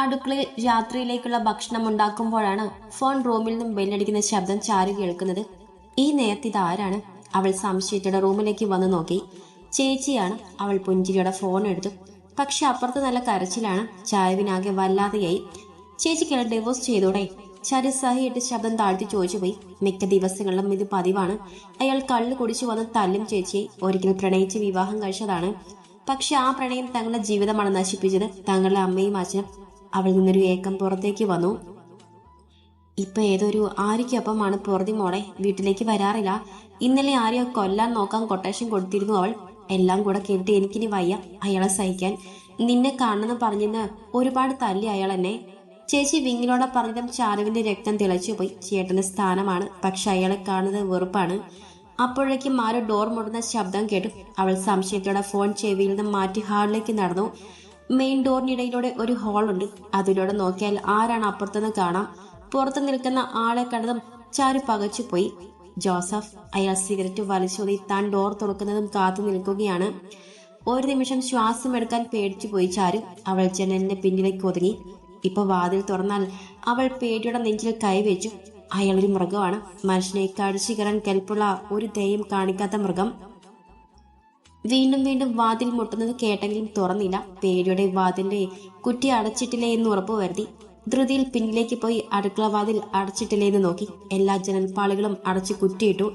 അടുക്കളയിൽ രാത്രിയിലേക്കുള്ള ഭക്ഷണം ഉണ്ടാക്കുമ്പോഴാണ് ഫോൺ റൂമിൽ നിന്നും ബെല്ലടിക്കുന്ന ശബ്ദം ചാരു കേൾക്കുന്നത്. ഈ നേരത്തെ ഇതാരാണ്? അവൾ സംശയത്തോടെ റൂമിലേക്ക് വന്ന് നോക്കി. ചേച്ചിയാണ് അവൾ പുഞ്ചിരിയുടെ ഫോൺ എടുത്തു. പക്ഷെ അപ്പുറത്ത് നല്ല കരച്ചിലാണ്. ചായവിനാകെ വല്ലാതെയായി. ചേച്ചിക്ക് ഡിവോഴ്സ് ചെയ്തോടെ. ചാരു സഹിയിട്ട് ശബ്ദം താഴ്ത്തി ചോദിച്ചു പോയി മിക്ക ദിവസങ്ങളിലും ഇത് പതിവാണ്. അയാൾ കള്ളു കുടിച്ചു വന്ന് തല്ലും ചേച്ചിയെ. ഒരിക്കൽ പ്രണയിച്ച് വിവാഹം കഴിച്ചതാണ്. പക്ഷെ ആ പ്രണയം തങ്ങളുടെ ജീവിതമാണ് നശിപ്പിച്ചത്. തങ്ങളുടെ അമ്മയും അച്ഛനും അവളിൽ നിന്നൊരു ഏക്കം പുറത്തേക്ക് വന്നു. ഇപ്പൊ ഏതൊരു ആര്യയ്ക്കൊപ്പമാണ് പുറതി മോളെ. വീട്ടിലേക്ക് വരാറില്ല. ഇന്നലെ ആരെയോ കൊല്ലാൻ നോക്കാൻ കൊട്ടേഷൻ കൊടുത്തിരുന്നു അവൾ. എല്ലാം കൂടെ കേട്ട് എനിക്കിനി വയ്യ അയാളെ സഹിക്കാൻ. നിന്നെ കാണണമെന്ന് പറഞ്ഞെന്ന് ഒരുപാട് തല്ലി അയാൾ എന്നെ. ചേച്ചി വിങ്ങിലോടെ പറഞ്ഞതും ചാരുവിന്റെ രക്തം തിളച്ചു പോയി. ചേട്ടന്റെ സ്ഥാനമാണ്. പക്ഷെ അയാളെ കാണുന്നത് വെറുപ്പാണ്. അപ്പോഴേക്കും ആരോ ഡോർ മുടുന്ന ശബ്ദം കേട്ടു. അവൾ സംശയത്തോടെ ഫോൺ ചെവിയിൽ നിന്ന് മാറ്റി ഹാളിലേക്ക് നടന്നു. മെയിൻ ഡോറിനിടയിലൂടെ ഒരു ഹാളുണ്ട്. അതിലൂടെ നോക്കിയാൽ ആരാണ് അപ്പുറത്തുനിന്ന് കാണാം. പുറത്ത് നിൽക്കുന്ന ആളെ കണ്ടതും ചാരു പകച്ചുപോയി. ജോസഫ് അയാൾ സിഗരറ്റ് വലിച്ചോതി താൻ ഡോർ തുറക്കുന്നതും കാത്തു നിൽക്കുകയാണ്. ഒരു നിമിഷം ശ്വാസം എടുക്കാൻ പേടിച്ചു പോയി ചാരു. അവൾ ജനലിന്റെ പിന്നിലേക്ക് ഒതുങ്ങി. ഇപ്പൊ വാതിൽ തുറന്നാൽ അവൾ പേടിയുടെ നെഞ്ചിൽ കൈവച്ചു. അയാളൊരു മൃഗമാണ്. മനുഷ്യനെ കടിച്ചു കയറാൻ കെൽപ്പുള്ള ഒരു ദയം കാണിക്കാത്ത മൃഗം. വീണ്ടും വീണ്ടും വാതിൽ മുട്ടുന്നത് കേട്ടെങ്കിലും തുറന്നില്ല. പേടിയുടെ വാതിലിന്റെ കുറ്റി അടച്ചിട്ടില്ലേ എന്ന് ഉറപ്പ് വരുത്തി ധൃതിയിൽ പിന്നിലേക്ക് പോയി അടുക്കള വാതിൽ അടച്ചിട്ടില്ലേ എന്ന് നോക്കി. എല്ലാ ജനൽപ്പാളികളും അടച്ചു കുറ്റിയിട്ടു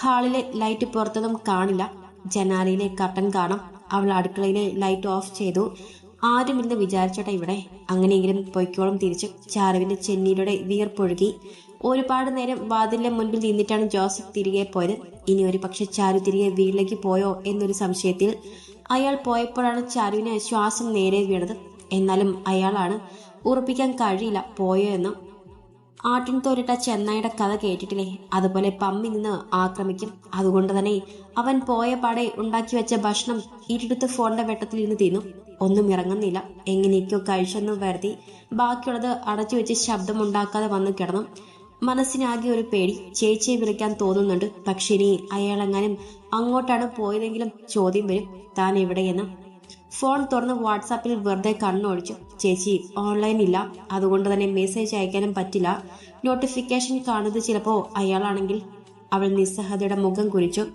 ഹാളിലെ ലൈറ്റ് പുറത്തതും കാണില്ല. ജനാലയിലെ കട്ടൻ കാണാം. അവൾ അടുക്കളയിലെ ലൈറ്റ് ഓഫ് ചെയ്തു. ആരുമില്ലെന്ന് വിചാരിച്ചോട്ടെ ഇവിടെ. അങ്ങനെയെങ്കിലും പൊയ്ക്കോളം തിരിച്ചു. ചാരുവിന്റെ ചെന്നീരുടെ വിയർപ്പൊഴുകി ഒരുപാട് നേരം വാതിലിന്റെ മുൻപിൽ നിന്നിട്ടാണ് ജോസഫ് തിരികെ പോയത്. ഇനി ഒരു പക്ഷെ ചാരു തിരികെ വീട്ടിലേക്ക് പോയോ എന്നൊരു സംശയത്തിൽ അയാൾ പോയപ്പോഴാണ് ചാരുവിന് ശ്വാസം നേരെ വീണത്. എന്നാലും അയാളാണ് ഉറപ്പിക്കാൻ കഴിയില്ല പോയോ എന്ന്. ആട്ടിൻ തോരിട്ട ചെന്നായിയുടെ കഥ കേട്ടിട്ടില്ലേ? അതുപോലെ പമ്മി നിന്ന് ആക്രമിക്കും. അതുകൊണ്ട് തന്നെ അവൻ പോയ പാടെ ഉണ്ടാക്കി വെച്ച ഭക്ഷണം ഇരുടുത്ത് ഫോണിന്റെ വെട്ടത്തിൽ ഇരുന്ന് തിന്നു. ഒന്നും ഇറങ്ങുന്നില്ല. എങ്ങനെയൊക്കെയോ കഴിച്ചെന്നും വരുത്തി ബാക്കിയുള്ളത് അടച്ചു വെച്ച് ശബ്ദമുണ്ടാക്കാതെ വന്ന് കിടന്നു. മനസ്സിനാകെ ഒരു പേടി. ചേച്ചിയെ വിളിക്കാൻ തോന്നുന്നുണ്ട്. പക്ഷെ ഇനി അയാളെങ്ങാനും അങ്ങോട്ടാണ് പോയതെങ്കിലും ചോദ്യം വരും. താൻ എവിടെയെന്ന്. ഫോൺ തുറന്ന് വാട്സാപ്പിൽ വെറുതെ കണ്ണൊഴിച്ചു ചേച്ചി ഓൺലൈൻ ഇല്ല അതുകൊണ്ട് തന്നെ മെസ്സേജ് അയക്കാനും പറ്റില്ല. നോട്ടിഫിക്കേഷൻ കാണുന്നത് ചിലപ്പോ അയാളാണെങ്കിൽ അവൾ നിസ്സഹതയുടെ മുഖം കുരിച്ചു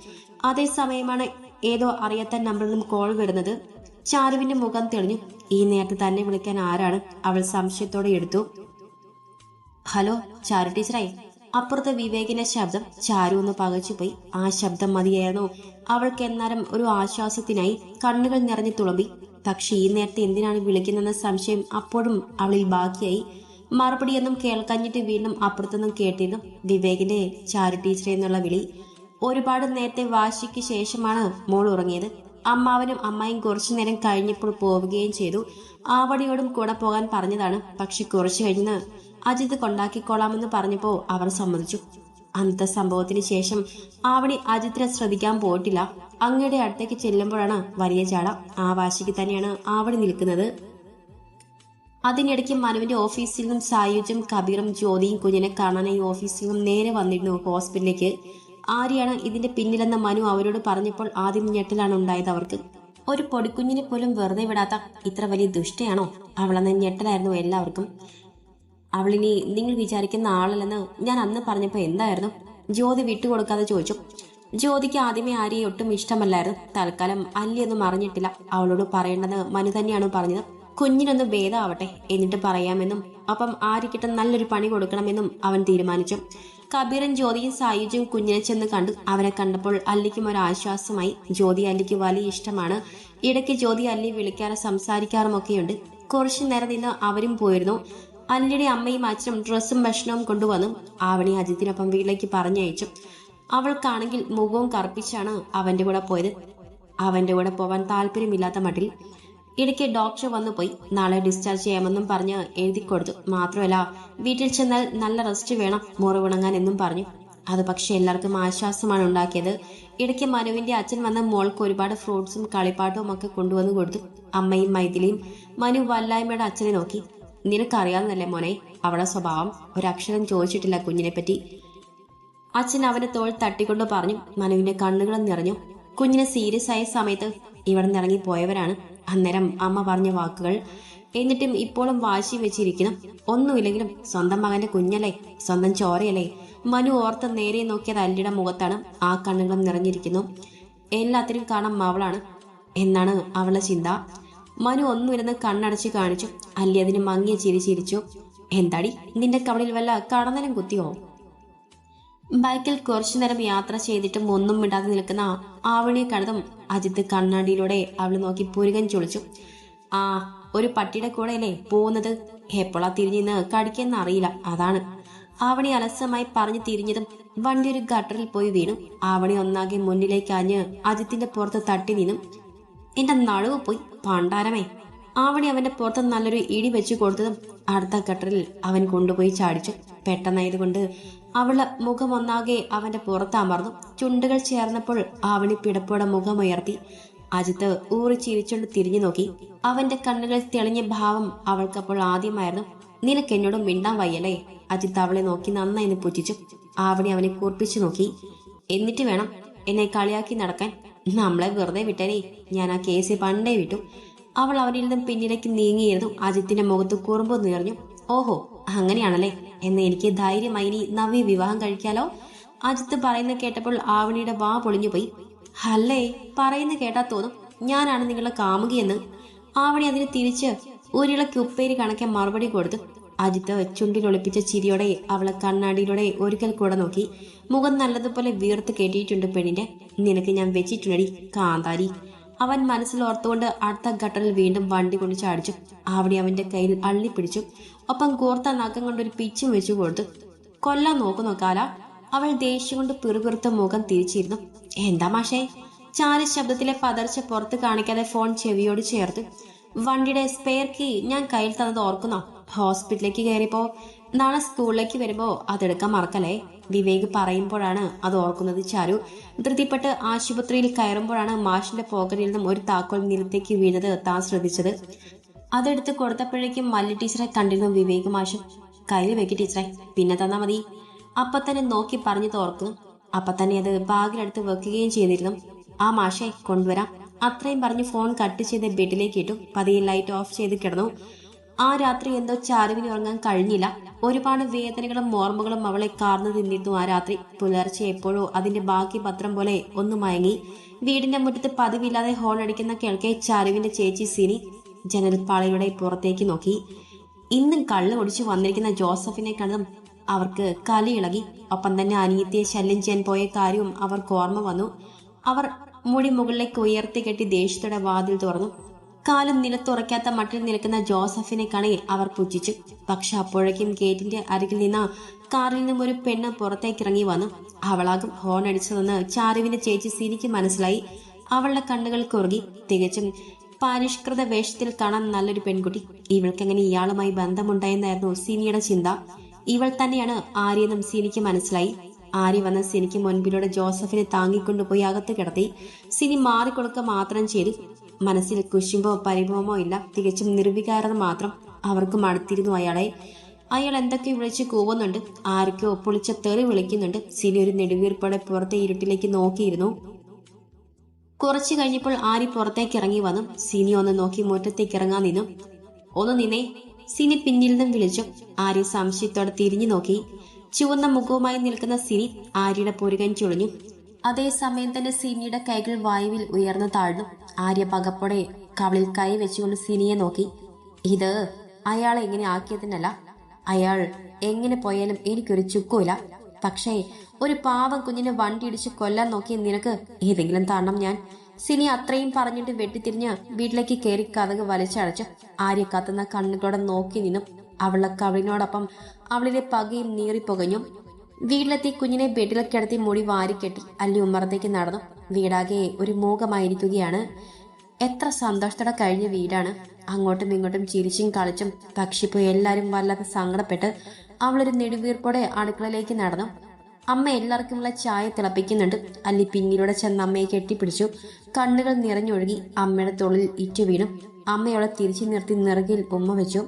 അതേസമയമാണ് ഏതോ അറിയാത്ത നമ്പറിൽ നിന്നും കോൾ വരുന്നത്. ചാരുവിന്റെ മുഖം തെളിഞ്ഞു. ഈ നേരത്തെ തന്നെ വിളിക്കാൻ ആരാണ്? അവൾ സംശയത്തോടെ എടുത്തു. ഹലോ ചാരു ടീച്ചറായി. അപ്പുറത്തെ വിവേകിന്റെ ശബ്ദം ചാരു ഒന്ന് പകച്ചുപോയി. ആ ശബ്ദം മതിയായിരുന്നു. അവൾക്ക് എന്നാലും ഒരു ആശ്വാസത്തിനായി കണ്ണുകൾ നിറഞ്ഞു തുളമ്പി. പക്ഷെ ഈ നേരത്തെ എന്തിനാണ് വിളിക്കുന്നതെന്ന സംശയം അപ്പോഴും അവളിൽ ബാക്കിയായി. മറുപടിയൊന്നും കേൾക്കഞ്ഞിട്ട് വീണ്ടും അപ്പുറത്തൊന്നും കേട്ടിരുന്നു വിവേകിന്റെ ചാരു ടീച്ചറെ എന്നുള്ള വിളി. ഒരുപാട് നേരത്തെ വാശിക്ക് ശേഷമാണ് മോൾ ഉറങ്ങിയത്. അമ്മാവനും അമ്മായും കുറച്ചു നേരം കഴിഞ്ഞപ്പോൾ പോവുകയും ചെയ്തു. ആവടിയോടും കൂടെ പോകാൻ പറഞ്ഞതാണ്. പക്ഷെ കുറച്ചു കഴിഞ്ഞ് അജിത് കൊണ്ടാക്കിക്കോളാമെന്ന് പറഞ്ഞപ്പോ അവർ സമ്മതിച്ചു. അന്നത്തെ സംഭവത്തിന് ശേഷം ആവണി അജിത്തിനെ ശ്രദ്ധിക്കാൻ പോയിട്ടില്ല. അങ്ങയുടെ അടുത്തേക്ക് ചെല്ലുമ്പോഴാണ് വലിയ ചാള ആ വാശിക്ക് തന്നെയാണ് ആവണി നിൽക്കുന്നത്. അതിനിടയ്ക്ക് മനുവിന്റെ ഓഫീസിൽ നിന്നും സായുജും കബീറും ജ്യോതിയും കുഞ്ഞിനെ കാണാനായി ഓഫീസിൽ നിന്നും നേരെ വന്നിരുന്നു ഹോസ്പിറ്റലിലേക്ക്. ആര്യാണ് ഇതിന്റെ പിന്നിലെന്ന് മനു അവരോട് പറഞ്ഞപ്പോൾ ആദ്യം ഞെട്ടലാണ് ഉണ്ടായത് അവർക്ക്. ഒരു പൊടിക്കുഞ്ഞിനെ പോലും വെറുതെ വിടാത്ത ഇത്ര വലിയ ദുഷ്ടയാണോ? അവളെന്ന ഞെട്ടലായിരുന്നു എല്ലാവർക്കും. അവളിനി നിങ്ങൾ വിചാരിക്കുന്ന ആളല്ലെന്ന് ഞാൻ അന്ന് പറഞ്ഞപ്പോൾ എന്തായിരുന്നു? ജ്യോതി വിട്ടുകൊടുക്കാതെ ചോദിച്ചു. ജ്യോതിക്ക് ആദ്യമേ ആരെയും ഒട്ടും ഇഷ്ടമല്ലായിരുന്നു. തൽക്കാലം അല്ലിയൊന്നും അറിഞ്ഞിട്ടില്ല. അവളോട് പറയേണ്ടത് മനു തന്നെയാണ് പറഞ്ഞത്. കുഞ്ഞിനൊന്നും ഭേദമാവട്ടെ എന്നിട്ട് പറയാമെന്നും അപ്പം ആര്യക്കിട്ട് നല്ലൊരു പണി കൊടുക്കണമെന്നും അവൻ തീരുമാനിച്ചു. കബീരൻ ജ്യോതിയും സായുജും കുഞ്ഞിനെ ചെന്ന് കണ്ടു. അവരെ കണ്ടപ്പോൾ അല്ലിക്കും ഒരു ആശ്വാസമായി. ജ്യോതി അല്ലിക്ക് വലിയ ഇഷ്ടമാണ്. ഇടയ്ക്ക് ജ്യോതി അല്ലി വിളിക്കാറും സംസാരിക്കാറുമൊക്കെയുണ്ട്. കുറച്ചു നേരം നിന്ന് അവരും പോയിരുന്നു. അല്ലിയുടെ അമ്മയും അച്ഛനും ഡ്രസ്സും ഭക്ഷണവും കൊണ്ടുവന്നു ആവണി അജിത്തിനൊപ്പം വീട്ടിലേക്ക് പറഞ്ഞയച്ചു. അവൾക്കാണെങ്കിൽ മുഖവും കറുപ്പിച്ചാണ് അവന്റെ കൂടെ പോയത്. അവന്റെ കൂടെ പോവാൻ താല്പര്യമില്ലാത്ത മട്ടിൽ ഇടയ്ക്ക് ഡോക്ടർ വന്നു പോയി. നാളെ ഡിസ്ചാർജ് ചെയ്യാമെന്നും പറഞ്ഞ് എഴുതി കൊടുത്തു. മാത്രമല്ല വീട്ടിൽ ചെന്നാൽ നല്ല റെസ്റ്റ് വേണം മുറിവുണങ്ങാൻ എന്നും പറഞ്ഞു. അത് പക്ഷെ എല്ലാവർക്കും ആശ്വാസമാണ് ഉണ്ടാക്കിയത്. ഇടയ്ക്ക് മനുവിന്റെ അച്ഛൻ വന്ന് മോൾക്ക് ഒരുപാട് ഫ്രൂട്ട്സും കളിപ്പാട്ടവും ഒക്കെ കൊണ്ടുവന്നു കൊടുത്തു. അമ്മയും മൈഥിലിയും മനു വല്ലായ്മയുടെ അച്ഛനെ നോക്കി. നിനക്കറിയാവുന്നല്ലേ മോനെ? അവളുടെ സ്വഭാവം. ഒരക്ഷരം ചോദിച്ചിട്ടില്ല കുഞ്ഞിനെ പറ്റി അച്ഛൻ അവനെ തോൾ തട്ടിക്കൊണ്ട് പറഞ്ഞു മനുവിന്റെ കണ്ണുകൾ നിറഞ്ഞു. കുഞ്ഞിനെ സീരിയസ് ആയ സമയത്ത് ഇവിടെ നിറങ്ങി പോയവരാണ്. അന്നേരം അമ്മ പറഞ്ഞ വാക്കുകൾ എന്നിട്ടും ഇപ്പോഴും വാശി വെച്ചിരിക്കണം ഒന്നുമില്ലെങ്കിലും സ്വന്തം മകന്റെ കുഞ്ഞല്ലേ? സ്വന്തം ചോരയല്ലേ? മനു ഓർത്ത് നേരെ നോക്കിയത് അല്ലിയുടെ മുഖത്താണ്. ആ കണ്ണുകളും നിറഞ്ഞിരിക്കുന്നു. എല്ലാത്തിനും കാണാം അവളാണ്. എന്നാണ് അവളുടെ ചിന്ത. മനു ഒന്നും ഒന്നുമിരുന്ന് കണ്ണടച്ച് കാണിച്ചു. അല്ലി അതിന് മങ്ങിയ ചിരി ചിരിച്ചു. എന്താടി നിന്റെ കവളിൽ വല്ല കടന്നലും കുത്തിയോ? ബൈക്കിൽ കുറച്ചു നേരം യാത്ര ചെയ്തിട്ടും ഒന്നും വിടാതെ നിൽക്കുന്ന ആവണിയെ കണ്ടതും അജിത്ത് കണ്ണാടിയിലൂടെ അവൾ നോക്കി പുരുകൻ ചൊളിച്ചു. ആ ഒരു പട്ടിയുടെ കൂടെയല്ലേ പോകുന്നത്? എപ്പോഴാ തിരിഞ്ഞിന്ന് കടിക്കെന്ന് അറിയില്ല. അതാണ്. ആവണി അലസമായി പറഞ്ഞു തിരിഞ്ഞതും വണ്ടി ഒരു ഗട്ടറിൽ പോയി വീണു. ആവണി ഒന്നാകെ മുന്നിലേക്ക് അഞ്ഞ് അജിത്തിന്റെ പുറത്ത് തട്ടി നിന്നും. എന്റെ നടുവ് പോയി പണ്ടാരമേ ആവണി അവന്റെ പുറത്ത് നല്ലൊരു ഇടി വെച്ചു കൊടുത്തതും അടുത്ത ഗട്ടറിൽ അവൻ കൊണ്ടുപോയി ചാടിച്ചു. പെട്ടെന്നായതുകൊണ്ട് അവൾ മുഖം ഒന്നാകെ അവന്റെ പുറത്ത് അമർന്നു. ചുണ്ടുകൾ ചേർന്നപ്പോൾ ആവണി പിടപ്പോടെ മുഖമുയർത്തി. അജിത്ത് ഊറി ചിരിച്ചുകൊണ്ട് തിരിഞ്ഞു നോക്കി. അവന്റെ കണ്ണുകളിൽ തെളിഞ്ഞ ഭാവം അവൾക്കപ്പോൾ ആദ്യമായിരുന്നു. നിനക്ക് എന്നോട് മിണ്ടാൻ വയ്യല്ലേ? അജിത്ത് അവളെ നോക്കി നന്നായി പുച്ഛിച്ചു. ആവണി അവനെ കൂർപ്പിച്ചു നോക്കി. എന്നിട്ട് വേണം എന്നെ കളിയാക്കി നടക്കാൻ. നമ്മളെ വെറുതെ വിട്ടനേ. ഞാൻ ആ കേസ് പണ്ടേ വിട്ടു. അവൾ അവനിൽ നിന്നും പിന്നിലേക്ക് നീങ്ങിയിരുന്നു. അജിത്തിന്റെ മുഖത്ത് കുറുമ്പ് നിറഞ്ഞു. ഓഹോ അങ്ങനെയാണല്ലേ? എന്ന് എനിക്ക് ധൈര്യമായി ഇനി നവ്യ വിവാഹം കഴിക്കാലോ? അജിത്ത് പറയുന്ന കേട്ടപ്പോൾ ആവണിയുടെ വാ പൊളിഞ്ഞു പോയി. അല്ലേ പറയുന്ന കേട്ടാ തോന്നും. ഞാനാണ് നിങ്ങളുടെ കാമുകിയെന്ന്. ആവണി അതിന് തിരിച്ച് ഒരിളക്ക് ഉപ്പേരി കണക്കെ മറുപടി കൊടുത്തു. അജിത്ത് ചുണ്ടിലൊളിപ്പിച്ച ചിരിയോടെ അവളെ കണ്ണാടിയിലൂടെ ഒരിക്കൽ കൂടെ നോക്കി. മുഖം നല്ലതുപോലെ വീർത്ത് കെട്ടിയിട്ടുണ്ട് പെണ്ണിന്റെ. നിനക്ക് ഞാൻ വെച്ചിട്ടുണ്ടടി കാന്താരി. അവൻ മനസ്സിൽ ഓർത്തുകൊണ്ട് അടുത്ത ഘട്ടത്തിൽ വീണ്ടും വണ്ടി കൊണ്ട് ചാടിച്ചു അവിടെ അവന്റെ കയ്യിൽ അള്ളിപ്പിടിച്ചു ഒപ്പം കോർത്ത നഖം കൊണ്ടൊരു പിച്ചും വെച്ചു കൊടുത്തു. കൊല്ലാൻ നോക്കുന്നു കാല അവൾ ദേഷ്യം കൊണ്ട് പിറുപിറുത്ത മുഖം തിരിച്ചിരുന്നു. എന്താ മാഷേ? ചാരി ശബ്ദത്തിലെ പതർച്ച പുറത്ത് കാണിക്കാതെ ഫോൺ ചെവിയോട് ചേർത്ത്. വണ്ടിയുടെ സ്പെയർ കീ ഞാൻ കയ്യിൽ തന്നത് ഓർക്കുന്നോ? ഹോസ്പിറ്റലിലേക്ക് കയറിയപ്പോ നാളെ സ്കൂളിലേക്ക് വരുമ്പോ അതെടുക്കാൻ മറക്കല്ലേ? വിവേക് പറയുമ്പോഴാണ് അത് ഓർക്കുന്നത്. ചാരു ധൃതിപ്പെട്ട് ആശുപത്രിയിൽ കയറുമ്പോഴാണ് മാഷിന്റെ പോക്കറ്റിൽ നിന്നും ഒരു താക്കോൽ നിലത്തേക്ക് വീണത് താൻ ശ്രദ്ധിച്ചത്. അതെടുത്ത് കൊടുത്തപ്പോഴേക്കും മല്ലി ടീച്ചറെ കണ്ടിരുന്നു വിവേക് മാഷും. കയ്യിൽ വെക്കി ടീച്ചറെ പിന്നെ തന്നാ മതി. അപ്പൊ തന്നെ നോക്കി പറഞ്ഞു തോർക്കുന്നു അപ്പൊ തന്നെ അത് ബാഗിലെടുത്ത് വെക്കുകയും ചെയ്തിരുന്നു. ആ മാഷെ കൊണ്ടുവരാം. അത്രയും പറഞ്ഞ് ഫോൺ കട്ട് ചെയ്ത് ബെഡിലേക്ക് ഇട്ടു. പതിയെ ലൈറ്റ് ഓഫ് ചെയ്ത് കിടന്നു. ആ രാത്രി എന്തോ ചാരുവിന് ഉറങ്ങാൻ കഴിഞ്ഞില്ല. ഒരുപാട് വേദനകളും ഓർമ്മകളും അവളെ കാർന്നു തിന്നിരുന്നു ആ രാത്രി. പുലർച്ചെ എപ്പോഴോ അതിന്റെ ബാക്കി പത്രം പോലെ ഒന്ന് മയങ്ങി. വീടിന്റെ മുറ്റത്ത് പതിവില്ലാതെ ഹോൺ അടിക്കുന്ന കേൾക്കെ ചാരുവിന്റെ ചേച്ചി സിനി ജനൽപ്പാളയുടെ പുറത്തേക്ക് നോക്കി. ഇന്നും കള്ള് ഒടിച്ചു വന്നിരിക്കുന്ന ജോസഫിനെ കണ്ടതും അവർക്ക് കലി ഇളകി. ഒപ്പം തന്നെ അനിയത്തിയെ ശല്യം ചെയ്യാൻ പോയ കാര്യവും അവർക്ക് ഓർമ്മ വന്നു. അവർ മുടി മുകളിലേക്ക് ഉയർത്തി കെട്ടി ദേഷ്യത്തോടെ വാതിൽ തുറന്നു. കാലും നിലത്തുറയ്ക്കാത്ത മട്ടിൽ നിൽക്കുന്ന ജോസഫിനെ കാണി അവർ പുച്ഛിച്ചു. പക്ഷെ അപ്പോഴേക്കും ഗേറ്റിന്റെ അരികിൽ നിന്ന് കാറിൽ നിന്നും ഒരു പെണ്ണ് പുറത്തേക്ക് ഇറങ്ങി വന്നു. അവളാകും ഹോൺ അടിച്ചതെന്ന് ചാരുവിന്റെ ചേച്ചി സിനിക്ക് മനസ്സിലായി. അവളുടെ കണ്ണുകൾ കുറുകി. തികച്ചും പരിഷ്കൃത വേഷത്തിൽ കാണാൻ നല്ലൊരു പെൺകുട്ടി. ഇവൾക്കെങ്ങനെ ഇയാളുമായി ബന്ധമുണ്ടായെന്നായിരുന്നു സിനിയുടെ ചിന്ത. ഇവൾ തന്നെയാണ് ആര്യനും സിനിക്ക് മനസ്സിലായി. ആര്യ വന്ന സിനിക്ക് മുൻപിലൂടെ ജോസഫിനെ താങ്ങിക്കൊണ്ടുപോയി അകത്ത് കിടത്തി. സിനി മാറിക്കൊടുക്കുക മാത്രം ചെയ്തു. മനസ്സിൽ കുശുമ്പോ പരിഭവമോ ഇല്ല. തികച്ചും നിർവികാരത മാത്രം അവർക്ക് മടുത്തിരുന്നു അയാളെ. അയാൾ എന്തൊക്കെ വിളിച്ച് കൂവുന്നുണ്ട്? ആർക്കോ പൊളിച്ച തെറി വിളിക്കുന്നുണ്ട്. സിനി ഒരു നെടുവീർപ്പോടെ പുറത്തെ ഇരുട്ടിലേക്ക് നോക്കിയിരുന്നു. കുറച്ചു കഴിഞ്ഞപ്പോൾ ആരി പുറത്തേക്ക് ഇറങ്ങി വന്നു. സിനി ഒന്ന് നോക്കി മുറ്റത്തേക്ക് ഇറങ്ങാൻ നിന്നു. ഒന്ന് നിന്നെ. സിനി പിന്നിൽ നിന്നും വിളിച്ചു. ആരി സംശയത്തോടെ തിരിഞ്ഞു നോക്കി. ചുവന്ന മുഖവുമായി നിൽക്കുന്ന സിനി ആര്യയുടെ പുരുകൻ ചുളിഞ്ഞു. അതേസമയം തന്നെ സിനിയുടെ കൈകൾ വായുവിൽ ഉയർന്നു താഴ്ന്നു. ആര്യ പകപ്പോടെ കവളിൽ കൈ വെച്ചുകൊണ്ട് സിനിയെ നോക്കി. ഇത് അയാൾ എങ്ങനെ ആക്കിയതിനല്ല. അയാൾ എങ്ങനെ പോയാലും എനിക്കൊരു ചുക്കുമില്ല. പക്ഷേ ഒരു പാവം കുഞ്ഞിനെ വണ്ടി ഇടിച്ച് കൊല്ലാൻ നോക്കിയ നിനക്ക് ഏതെങ്കിലും തണ്ണം ഞാൻ. സിനി അത്രയും പറഞ്ഞിട്ട് വെട്ടിത്തിരിഞ്ഞ് വീട്ടിലേക്ക് കയറി കഥക് വലിച്ചടച്ചു. ആര്യ കത്തുന്ന കണ്ണുകളോടെ നോക്കി നിന്നു. അവളെ കവിളിനോടൊപ്പം അവളിലെ പകയും നീറിപ്പുകഞ്ഞു വീട്ടിലെത്തി കുഞ്ഞിനെ ബെഡിൽ കിടത്തി മുടി വാരിക്കെട്ടി അല്ലി ഉമ്മറത്തേക്ക് നടന്നു. വീടാകെ ഒരു മൂകമായിരിക്കുകയാണ്. എത്ര സന്തോഷത്തോടെ കഴിഞ്ഞ വീടാണ്. അങ്ങോട്ടും ഇങ്ങോട്ടും ചിരിച്ചും കളിച്ചും പക്ഷിപ്പോ എല്ലാവരും വല്ലാതെ സങ്കടപ്പെട്ട് അവളൊരു നെടുവീർപ്പോടെ അടുക്കളയിലേക്ക് നടന്നു. അമ്മ എല്ലാവർക്കുമുള്ള ചായ തിളപ്പിക്കുന്നുണ്ട്. അല്ലി പിന്നിലൂടെ ചെന്ന് അമ്മയെ കെട്ടിപ്പിടിച്ചു. കണ്ണുകൾ നിറഞ്ഞൊഴുകി അമ്മയുടെ തൊളിൽ ഇറ്റു വീണു അമ്മയോടെ തിരിച്ചു നിർത്തി നിറകിൽ ഉമ്മ വെച്ചു.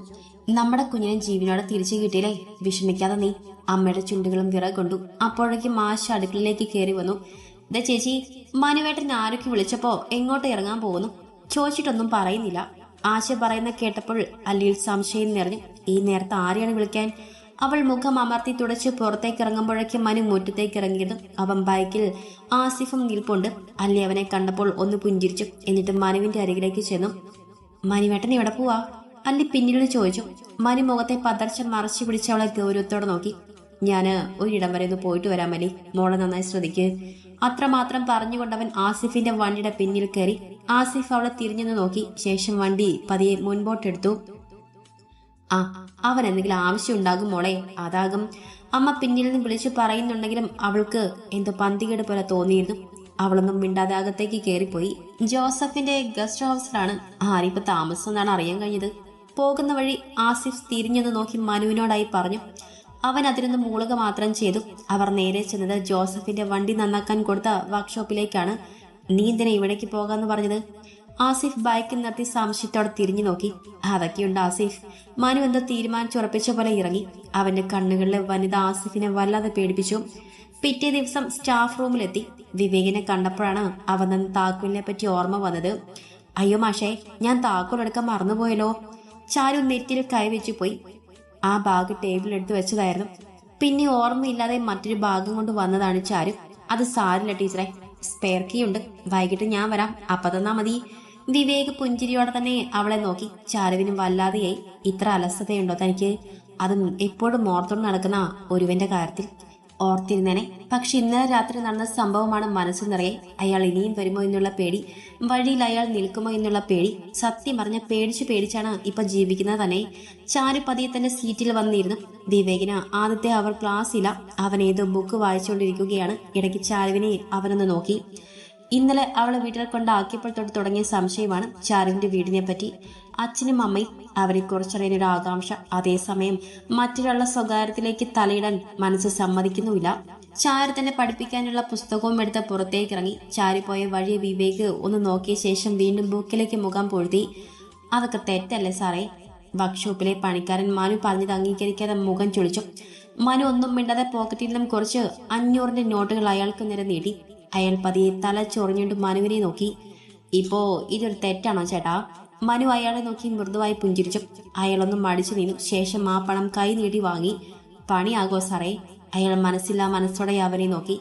നമ്മുടെ കുഞ്ഞിനെ ജീവനോടെ തിരിച്ചു കിട്ടിയില്ലേ? വിഷമിക്കാതെ നീ. അമ്മയുടെ ചുണ്ടുകളും വിറകൊണ്ടു അപ്പോഴേക്കും മാഷ അടുക്കളയിലേക്ക് കയറി വന്നു. ദേ ചേച്ചി മനുവേട്ടൻ ആരൊക്കെ വിളിച്ചപ്പോ എങ്ങോട്ട് ഇറങ്ങാൻ പോകുന്നു? ചോദിച്ചിട്ടൊന്നും പറയുന്നില്ല. ആശ പറയുന്ന കേട്ടപ്പോൾ അല്ലിയിൽ സംശയം നിറഞ്ഞു. ഈ നേരത്തെ ആരെയാണ് വിളിക്കാൻ? അവൾ മുഖം അമർത്തി തുടച്ച് പുറത്തേക്ക് ഇറങ്ങുമ്പോഴേക്കും മനു മുറ്റത്തേക്ക് ഇറങ്ങിയത്. അവൻ ബൈക്കിൽ ആസിഫും നിൽപ്പുണ്ട്. അല്ലി അവനെ കണ്ടപ്പോൾ ഒന്ന് പുഞ്ചിരിച്ചു. എന്നിട്ട് മനുവിന്റെ അരികിലേക്ക് ചെന്നു. മനുവേട്ടൻ എവിടെ പോവാ? അല്ലി പിന്നീട് ചോദിച്ചു. മനി മുഖത്തെ പതർച്ച മറച്ചു പിടിച്ച് അവളെ ഗൗരവത്തോടെ നോക്കി. ഞാൻ ഒരിടം വരെ ഒന്ന് പോയിട്ട് വരാം മലി മോളെ നന്നായി ശ്രദ്ധിക്ക്. അത്രമാത്രം പറഞ്ഞുകൊണ്ടവൻ ആസിഫിന്റെ വണ്ടിയുടെ പിന്നിൽ കയറി. ആസിഫ് അവളെ തിരിഞ്ഞെന്ന് നോക്കി. ശേഷം വണ്ടി പതിയെ മുൻപോട്ടെടുത്തു. ആ അവൻ എന്തെങ്കിലും ആവശ്യം ഉണ്ടാകും മോളെ. അതാകും. അമ്മ പിന്നിൽ നിന്ന് വിളിച്ചു പറയുന്നുണ്ടെങ്കിലും അവൾക്ക് എന്തോ പന്തികേട് പോലെ തോന്നിയിരുന്നു. അവളൊന്നും മിണ്ടാതെ അകത്തേക്ക് കയറിപ്പോയി ജോസഫിന്റെ ഗസ്റ്റ് ഹൗസിലാണ് ആരിപ്പ എന്നാണ് അറിയാൻ കഴിഞ്ഞത്. പോകുന്ന വഴി ആസിഫ് തിരിഞ്ഞത് നോക്കി മനുവിനോടായി പറഞ്ഞു അവൻ അതിനൊന്ന് മൂളുക മാത്രം ചെയ്തു. അവർ നേരെ ചെന്നത് ജോസഫിന്റെ വണ്ടി നന്നാക്കാൻ കൊടുത്ത വർക്ക്ഷോപ്പിലേക്കാണ്. നീ എന്തിനാ ഇവിടേക്ക് പോകാന്ന് പറഞ്ഞത്? ആസിഫ് ബൈക്കിൽ നിർത്തി സംശയത്തോടെ തിരിഞ്ഞു നോക്കി. അതൊക്കെയുണ്ട് ആസിഫ്. മനു എന്തോ തീരുമാനിച്ചുറപ്പിച്ച പോലെ ഇറങ്ങി. അവന്റെ കണ്ണുകളിലെ വനിത ആസിഫിനെ വല്ലാതെ പേടിപ്പിച്ചു. പിറ്റേ ദിവസം സ്റ്റാഫ് റൂമിലെത്തി. വിവേകിനെ കണ്ടപ്പോഴാണ് അവൻ നിന്ന് താക്കോലിനെ പറ്റി ഓർമ്മ വന്നത്. അയ്യോ മാഷേ ഞാൻ താക്കോൽ എടുക്കാൻ മറന്നുപോയല്ലോ. ചാരു നെറ്റിൽ കൈവച്ചു പോയി. ആ ബാഗ് ടേബിളിൽ എടുത്ത് വെച്ചതായിരുന്നു. പിന്നെ ഓർമ്മയില്ലാതെ മറ്റൊരു ഭാഗം കൊണ്ട് വന്നതാണ് ചാരു. അത് സാരില്ല ടീച്ചറെ. സ്പെയർ കീ ഉണ്ട്. വൈകിട്ട് ഞാൻ വരാം. അപ്പൊ തന്നാ മതി. വിവേക് പുഞ്ചിരിയോടെ തന്നെ അവളെ നോക്കി. ചാരുവിനും വല്ലാതെയായി. ഇത്ര അലസതയുണ്ടോ തനിക്ക്? അത് എപ്പോഴും ഓർത്തോണ്ട് നടക്കുന്ന ഒരുവന്റെ കാര്യത്തിൽ. ഓർത്തിരുന്നേനെ. പക്ഷെ ഇന്നലെ രാത്രി നടന്ന സംഭവമാണ് മനസ്സിൽ നിറയെ. അയാൾ ഇനിയും വരുമോ എന്നുള്ള പേടി വഴിയിൽ അയാൾ നിൽക്കുമോ എന്നുള്ള പേടി സത്യം പറഞ്ഞ പേടിച്ച് പേടിച്ചാണ് ഇപ്പൊ ജീവിക്കുന്നത് തന്നെ. ചാരു പതിയെ തന്റെ സീറ്റിൽ വന്നിരുന്നു. വിവേകിന് ആദ്യത്തെ അവർ ക്ലാസ്സില്ല. അവൻ ഏതോ ബുക്ക് വായിച്ചുകൊണ്ടിരിക്കുകയാണ്. ഇടയ്ക്ക് ചാരുവിനെ അവനൊന്ന് നോക്കി. ഇന്നലെ അവളെ വീട്ടിൽ കൊണ്ടാക്കിയപ്പോൾ തൊട്ട് തുടങ്ങിയ സംശയമാണ് ചാരുവിന്റെ വീടിനെ പറ്റി. അച്ഛനും അമ്മയും അവരെ കുറിച്ചറിയാനൊരു ആകാംക്ഷ അതേസമയം മറ്റൊരാളുടെ സ്വകാര്യത്തിലേക്ക് തലയിടാൻ മനസ്സ് സമ്മതിക്കുന്നുമില്ല. ചാരു തന്നെ പഠിപ്പിക്കാനുള്ള പുസ്തകവും എടുത്ത് പുറത്തേക്ക് ഇറങ്ങി ചാരി പോയ വഴി വിവേക് ഒന്ന് നോക്കിയ ശേഷം വീണ്ടും ബുക്കിലേക്ക് മുഖം പൊഴുത്തി അതൊക്കെ തെറ്റല്ലേ സാറേ വർക്ക്ഷോപ്പിലെ പണിക്കാരൻ മനു പറഞ്ഞത് അംഗീകരിക്കാതെ മുഖം ചൊളിച്ചു. മനു ഒന്നും മിണ്ടാതെ പോക്കറ്റിൽ നിന്നും കുറച്ച് അഞ്ഞൂറിന്റെ നോട്ടുകൾ അയാൾക്ക് നേരെ നീട്ടി അയാൾ പതിയെ തല ചൊറിഞ്ഞുകൊണ്ട് മനുവിനെ നോക്കി. ഇപ്പോ ഇതൊരു തെറ്റാണോ ചേട്ടാ? മനു അയാളെ നോക്കി മൃദുവായി പുഞ്ചിരിച്ചു. അയാളൊന്നും മടിച്ചു നിന്നു. ശേഷം ആ പണം കൈ നീട്ടി വാങ്ങി. പണിയാകോ സാറേ? അയാൾ മനസ്സില്ല മനസ്സോടെ അവനെ നോക്കി.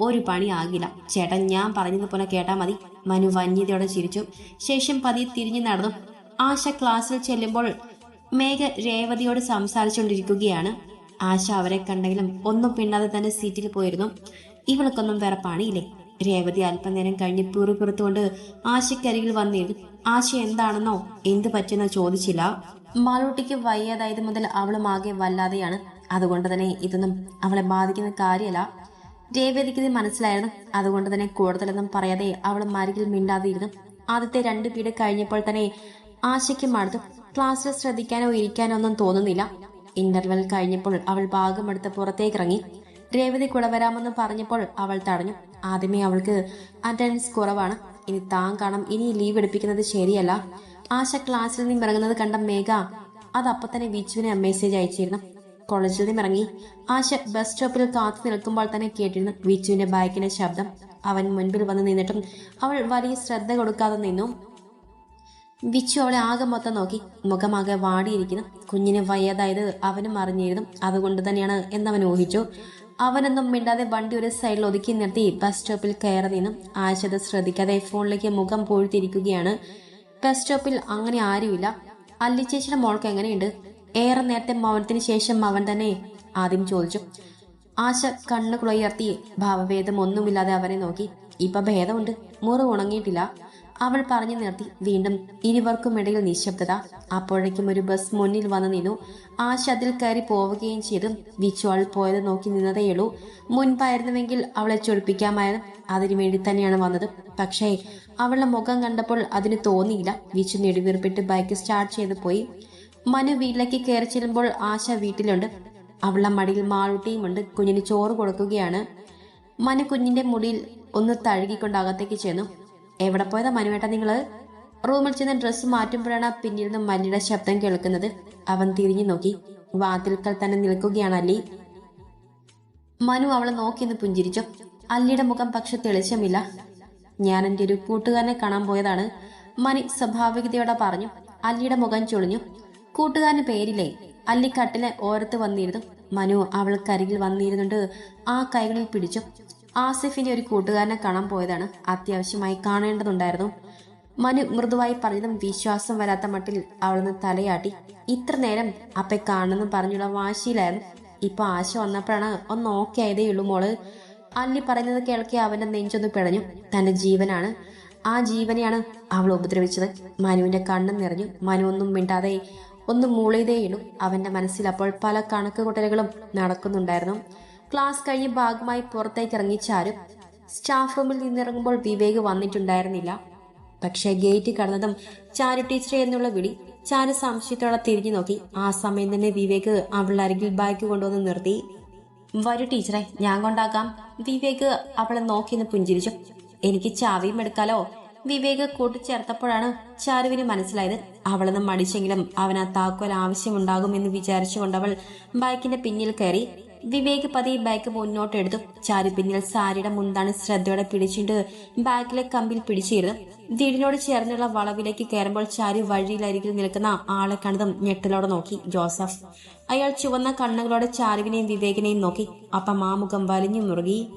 ഒരു പണി ആകില്ല. ചേട്ടൻ ഞാൻ പറഞ്ഞതുപോലെ കേട്ടാ മതി. മനു വന്യതയോടെ ചിരിച്ചു. ശേഷം പതിയെ തിരിഞ്ഞു നടന്നു. ആശ ക്ലാസ്സിൽ ചെല്ലുമ്പോൾ മേഘ രേവതിയോട് സംസാരിച്ചുകൊണ്ടിരിക്കുകയാണ്. ആശ അവരെ കണ്ടെങ്കിലും ഒന്നും പിന്നാതെ തന്നെ സീറ്റിൽ പോയിരുന്നു. ഇവൾക്കൊന്നും വേറെ രേവതി അല്പനേരം കഴിഞ്ഞ് പിറുപിറുത്തുകൊണ്ട് ആശയ്ക്കരികിൽ വന്നിരുന്നു. ആശ എന്താണെന്നോ എന്ത് പറ്റുന്നോ ചോദിച്ചില്ല. മാളൂട്ടിക്ക് വയ്യാതായത് മുതൽ അവളും ആകെ വല്ലാതെയാണ്. അതുകൊണ്ട് തന്നെ ഇതൊന്നും അവളെ ബാധിക്കുന്ന കാര്യമല്ല. രേവതിക്ക് ഇത് മനസ്സിലായിരുന്നു. അതുകൊണ്ട് തന്നെ കൂടുതലൊന്നും പറയാതെ അവൾ മരികിൽ മിണ്ടാതിരുന്നു. ആദ്യത്തെ രണ്ട് പീഡ് കഴിഞ്ഞപ്പോൾ തന്നെ ആശയ്ക്ക് മടുത്തു. ക്ലാസ്സിൽ ശ്രദ്ധിക്കാനോ ഇരിക്കാനോ ഒന്നും തോന്നുന്നില്ല. ഇന്റർവെൽ കഴിഞ്ഞപ്പോൾ അവൾ ഭാഗമെടുത്ത് പുറത്തേക്കിറങ്ങി. രേവതി കൂടെ വരാമെന്ന് പറഞ്ഞപ്പോൾ അവൾ തടഞ്ഞു. ആദ്യമേ അവൾക്ക് അറ്റൻഡൻസ് കുറവാണ്. ഇനി താൻ കാണാം. ഇനി ലീവ് എടുപ്പിക്കുന്നത് ശരിയല്ല. ആശ ക്ലാസ്സിൽ നിന്നും ഇറങ്ങുന്നത് കണ്ട മേഘ അത് അപ്പൊ തന്നെ വിച്ചുവിന് മെസ്സേജ് അയച്ചിരുന്നു. കോളേജിൽ നിന്നും ഇറങ്ങി ആശ ബസ് സ്റ്റോപ്പിൽ കാത്തു നിൽക്കുമ്പോൾ തന്നെ കേട്ടിരുന്നു വിച്ചുവിന്റെ ബൈക്കിന്റെ ശബ്ദം. അവൻ മുൻപിൽ വന്ന് നിന്നിട്ടും അവൾ വലിയ ശ്രദ്ധ കൊടുക്കാതെ നിന്നു. വിച്ചു അവളെ ആകെ മൊത്തം നോക്കി. മുഖമാകെ വാടിയിരിക്കുന്നു. കുഞ്ഞിന് വയ്യാതായത് അവനും അറിഞ്ഞിരുന്നു. അതുകൊണ്ട് തന്നെയാണ് എന്നവൻ ഊഹിച്ചു. അവനൊന്നും മിണ്ടാതെ വണ്ടി ഒരു സൈഡിൽ ഒതുക്കി നിർത്തി ബസ് സ്റ്റോപ്പിൽ കയറി നിന്നും ആശത ശ്രദ്ധിക്കാതെ ഫോണിലേക്ക് മുഖം പോഴ്ത്തിരിക്കുകയാണ് ബസ് സ്റ്റോപ്പിൽ അങ്ങനെ ആരുമില്ല. അല്ലി ചേച്ചിയുടെ മോൾക്ക് എങ്ങനെയുണ്ട്? ഏറെ നേരത്തെ മൗനത്തിന് ശേഷം അവൻ തന്നെ ആദ്യം ചോദിച്ചു. ആശ കണ്ണു കുളയർത്തി ഭാവഭേദം ഒന്നുമില്ലാതെ അവനെ നോക്കി. ഇപ്പൊ ഭേദമുണ്ട്. മുറി ഉണങ്ങിയിട്ടില്ല. അവൾ പറഞ്ഞു നിർത്തി വീണ്ടും ഇരുവർക്കുമിടയിൽ നിശബ്ദത. അപ്പോഴേക്കും ഒരു ബസ് മുന്നിൽ വന്നു നിന്നു. ആശ അതിൽ കയറി പോവുകയും ചെയ്തു. വിച്ചു അവൾ പോയത് നോക്കി നിന്നതേയുള്ളൂ മുൻപായിരുന്നുവെങ്കിൽ അവളെ ചൊടിപ്പിക്കാമായിരുന്നു. അതിനു വേണ്ടി തന്നെയാണ് വന്നത്. പക്ഷേ അവളുടെ മുഖം കണ്ടപ്പോൾ അതിന് തോന്നിയില്ല. വിച്ചു നെടുവീർപ്പിട്ട് ബൈക്ക് സ്റ്റാർട്ട് ചെയ്ത് പോയി. മനു വീട്ടിലേക്ക് കയറി ചെല്ലുമ്പോൾ ആശ വീട്ടിലുണ്ട്. അവളുടെ മടിയിൽ മാളുട്ടിയുമുണ്ട്. കുഞ്ഞിന് ചോറ് കൊടുക്കുകയാണ്. മനു കുഞ്ഞിന്റെ മുടിയിൽ ഒന്ന് തഴുകിക്കൊണ്ട് അകത്തേക്ക് ചെന്നു. എവിടെ പോയതാ മനുവേട്ട നിങ്ങൾ? റൂമിൽ ചെന്ന് ഡ്രസ്സ് മാറ്റുമ്പോഴാണ് പിന്നിൽ നിന്ന് മല്ലിയുടെ ശബ്ദം കേൾക്കുന്നത്. അവൻ തിരിഞ്ഞു നോക്കി. വാതിൽക്കൽ തന്നെ നിൽക്കുകയാണ് അല്ലി മനു അവളെ നോക്കിയെന്ന് പുഞ്ചിരിച്ചു. അല്ലിയുടെ മുഖം പക്ഷെ തെളിച്ചമില്ല. ഞാൻ എന്റെ ഒരു കൂട്ടുകാരനെ കാണാൻ പോയതാണ്. മണി സ്വാഭാവികതയോടെ പറഞ്ഞു. അല്ലിയുടെ മുഖം ചുളിഞ്ഞു. കൂട്ടുകാരന് പേരില്ലേ? അല്ലി കട്ടിലെ ഓരത്ത് വന്നിരുന്നു. മനു അവൾക്കരികിൽ വന്നിരുന്നുണ്ട് ആ കൈകളിൽ പിടിച്ചു. ആസിഫിന്റെ ഒരു കൂട്ടുകാരനെ കാണാൻ പോയതാണ് അത്യാവശ്യമായി കാണേണ്ടതുണ്ടായിരുന്നു. മനു മൃദുവായി പറഞ്ഞതും വിശ്വാസം വരാത്ത മട്ടിൽ അവളൊന്ന് തലയാട്ടി ഇത്ര നേരം അപ്പെ കാണുന്നു പറഞ്ഞുള്ള വാശിയിലായിരുന്നു. ഇപ്പൊ ആശ വന്നപ്പോഴാണ് ഒന്ന് ഓക്കെ ആയതേ ഉള്ളൂ മോൾ. അല്ലി പറയുന്നത് കേൾക്കി അവന്റെ നെഞ്ചൊന്ന് പിടഞ്ഞു. തന്റെ ജീവനാണ്. ആ ജീവനെയാണ് അവൾ ഉപദ്രവിച്ചത്. മനുവിന്റെ കണ്ണും നിറഞ്ഞു. മനു ഒന്നും മിണ്ടാതെ ഒന്ന് മൂളിയതേയുള്ളൂ അവന്റെ മനസ്സിൽ അപ്പോൾ പല കണക്ക് കൂട്ടലുകളും നടക്കുന്നുണ്ടായിരുന്നു. ക്ലാസ് കഴിഞ്ഞ് ഭാഗമായി പുറത്തേക്ക് ഇറങ്ങി ചാരു സ്റ്റാഫ് റൂമിൽ നിന്നിറങ്ങുമ്പോൾ വിവേക് വന്നിട്ടുണ്ടായിരുന്നില്ല. പക്ഷേ ഗേറ്റ് കടന്നതും ചാരു ടീച്ചറെ എന്നുള്ള വിളി ചാരു സംശയത്തോടെ തിരിഞ്ഞു നോക്കി. ആ സമയം തന്നെ വിവേക് അവളുടെ അരികിൽ ബാഗ് കൊണ്ടുവന്ന് നിർത്തി. വരൂ ടീച്ചറെ ഞാൻ കൊണ്ടാക്കാം. വിവേക് അവളെ നോക്കിയെന്ന് പുഞ്ചിരിച്ചു. എനിക്ക് ചാവിയും എടുക്കാലോ? വിവേക് കൂട്ടിച്ചേർത്തപ്പോഴാണ് ചാരുവിന് മനസ്സിലായത്. അവളെന്ന് മടിച്ചെങ്കിലും അവൻ ആ താക്കോൽ ആവശ്യമുണ്ടാകുമെന്ന് വിചാരിച്ചുകൊണ്ട് അവൾ ബൈക്കിന്റെ പിന്നിൽ കയറി. വിവേക് പതി ബാഗ് മുന്നോട്ടെടുത്തു. ചാരു പിന്നിൽ സാരിയുടെ മുന്താണ് ശ്രദ്ധയോടെ പിടിച്ചിട്ട് ബാഗിലെ കമ്പിൽ പിടിച്ചിരുന്നു. വീടിനോട് ചേർന്നുള്ള വളവിലേക്ക് കയറുമ്പോൾ ചാരു വഴിയിലരികിൽ നിൽക്കുന്ന ആളെ കണ്ടതും ഞെട്ടലോടെ നോക്കി ജോസഫ്. അയാൾ ചുവന്ന കണ്ണുകളോടെ ചാരുവിനെയും വിവേകിനെയും നോക്കി. അപ്പം ആ മുഖം വലിഞ്ഞു മുറുകി.